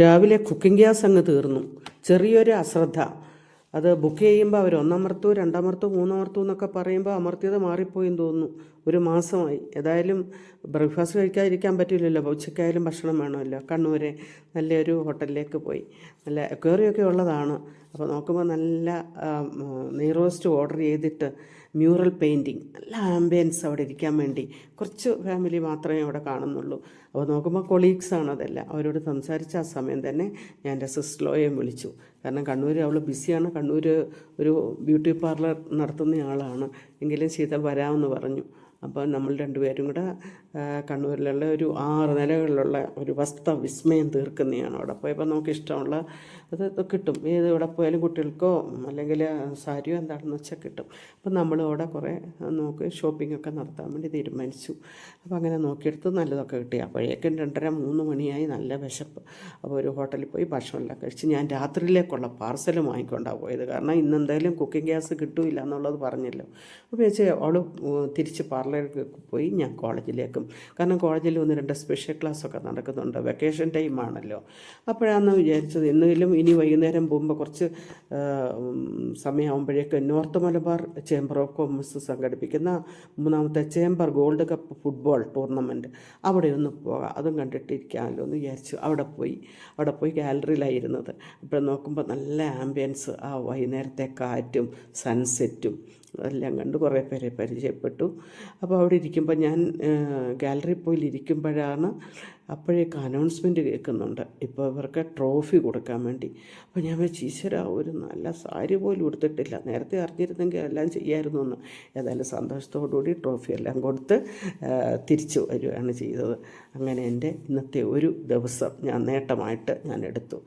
രാവിലെ cooking gas അങ്ങ് തീർന്നു. ചെറിയൊരു അശ്രദ്ധ. അത് ബുക്ക് ചെയ്യുമ്പോൾ അവർ ഒന്നമർത്തു രണ്ടമർത്തു മൂന്നമർത്തു എന്നൊക്കെ പറയുമ്പോൾ അമർത്തിയത് മാറിപ്പോയെന്ന് തോന്നുന്നു. ഒരു മാസമായി. ഏതായാലും ബ്രേക്ക്ഫാസ്റ്റ് കഴിക്കാതിരിക്കാൻ പറ്റില്ലല്ലോ. ഉച്ചയ്ക്കായാലും ഭക്ഷണം വേണമല്ലോ. കണ്ണൂരെ നല്ലൊരു ഹോട്ടലിലേക്ക് പോയി. നല്ല അക്വേറിയൊക്കെ ഉള്ളതാണ്. അപ്പോൾ നോക്കുമ്പോൾ നല്ല ആ, ഉം, നെയ് റോസ്റ്റ് ഓർഡർ ചെയ്തിട്ട് മ്യൂറൽ പെയിന്റിങ് നല്ല ആംബിയൻസ് അവിടെ ഇരിക്കാൻ വേണ്ടി. കുറച്ച് ഫാമിലി മാത്രമേ അവിടെ കാണുന്നുള്ളൂ. അപ്പോൾ നോക്കുമ്പോൾ കൊളീഗ്സാണ് അതെല്ലാം. അവരോട് സംസാരിച്ച ആ സമയം തന്നെ ഞാൻ എന്റെ സിസ്റ്റ്ലോയെ വിളിച്ചു. കാരണം കണ്ണൂർ അവൾ ബിസിയാണ്. കണ്ണൂർ ഒരു ബ്യൂട്ടി പാർലർ നടത്തുന്ന ആളാണ്. എങ്കിലും ശീതൾ വരാമെന്ന് പറഞ്ഞു. അപ്പോൾ നമ്മൾ രണ്ടുപേരും കൂടെ കണ്ണൂരിലുള്ള ഒരു ആറ് നിലകളിലുള്ള ഒരു വസ്ത്ര വിസ്മയം തീർക്കുന്നതാണ് അവിടെ. പോയപ്പോൾ നമുക്ക് ഇഷ്ടമുള്ള അത് കിട്ടും. ഏത് ഇവിടെ പോയാലും കുട്ടികൾക്കോ അല്ലെങ്കിൽ സാരിയോ എന്താണെന്ന് വെച്ചാൽ കിട്ടും. അപ്പം നമ്മൾ അവിടെ കുറേ നോക്കി ഒക്കെ നടത്താൻ വേണ്ടി തീരുമാനിച്ചു. അപ്പോൾ അങ്ങനെ നോക്കിയെടുത്ത് നല്ലതൊക്കെ കിട്ടി. അപ്പോഴേക്കും രണ്ടര മൂന്ന് മണിയായി നല്ല വിശപ്പ്. അപ്പോൾ ഒരു ഹോട്ടലിൽ പോയി ഭക്ഷണമെല്ലാം കഴിച്ച് ഞാൻ രാത്രിയിലേക്കുള്ള പാർസൽ വാങ്ങിക്കൊണ്ടാണ് പോയത്. കാരണം ഇന്ന് എന്തായാലും കുക്കിംഗ് ഗ്യാസ് കിട്ടൂല എന്നുള്ളത് പറഞ്ഞല്ലോ. അപ്പോൾ ചേച്ചി അവൾ തിരിച്ച് പാർലറിലേക്ക് പോയി ഞാൻ കോളേജിലേക്കും. കാരണം കോളേജിൽ ഒന്ന് രണ്ട് സ്പെഷ്യൽ ക്ലാസ്സൊക്കെ നടക്കുന്നുണ്ട്. വെക്കേഷൻ ടൈം ആണല്ലോ. അപ്പോഴാണ് വിചാരിച്ചത് എന്നെങ്കിലും ഇനി വൈകുന്നേരം പോകുമ്പോൾ കുറച്ച് സമയമാകുമ്പോഴേക്ക് north Malabar chamber of commerce സംഘടിപ്പിക്കുന്ന മൂന്നാമത്തെ chamber gold cup football tournament അവിടെ ഒന്ന് പോകാം. അതും കണ്ടിട്ടിരിക്കാമല്ലോ എന്ന് വിചാരിച്ചു. അവിടെ പോയി. അവിടെ പോയി ഗാലറിയിലായിരുന്നത്. അപ്പോൾ നോക്കുമ്പോൾ നല്ല ആംബിയൻസ് ആ വൈകുന്നേരത്തെ കാറ്റും സൺസെറ്റും എല്ലാം കണ്ട് കുറേ പേരെ പരിചയപ്പെട്ടു. അപ്പോൾ അവിടെ ഇരിക്കുമ്പോൾ ഞാൻ ഗാലറിയിൽ പോയി ഇരിക്കുമ്പോഴാണ് അപ്പോഴേക്ക് അനൗൺസ്മെന്റ് കേൾക്കുന്നുണ്ട്. ഇപ്പോൾ ഇവർക്ക് ട്രോഫി കൊടുക്കാൻ വേണ്ടി. അപ്പോൾ ഞാൻ ചീശ്വര ഒരു നല്ല സാരി പോലും കൊടുത്തിട്ടില്ല നേരത്തെ അറിഞ്ഞിരുന്നെങ്കിൽ എല്ലാം ചെയ്യായിരുന്നു എന്ന്. ഏതായാലും സന്തോഷത്തോടുകൂടി ട്രോഫി എല്ലാം കൊടുത്ത് തിരിച്ചു വരികയാണ് ചെയ്തത്. അങ്ങനെ എന്റെ ഇന്നത്തെ ഒരു ദിവസം ഞാൻ നേട്ടമായിട്ട് ഞാൻ എടുത്തു.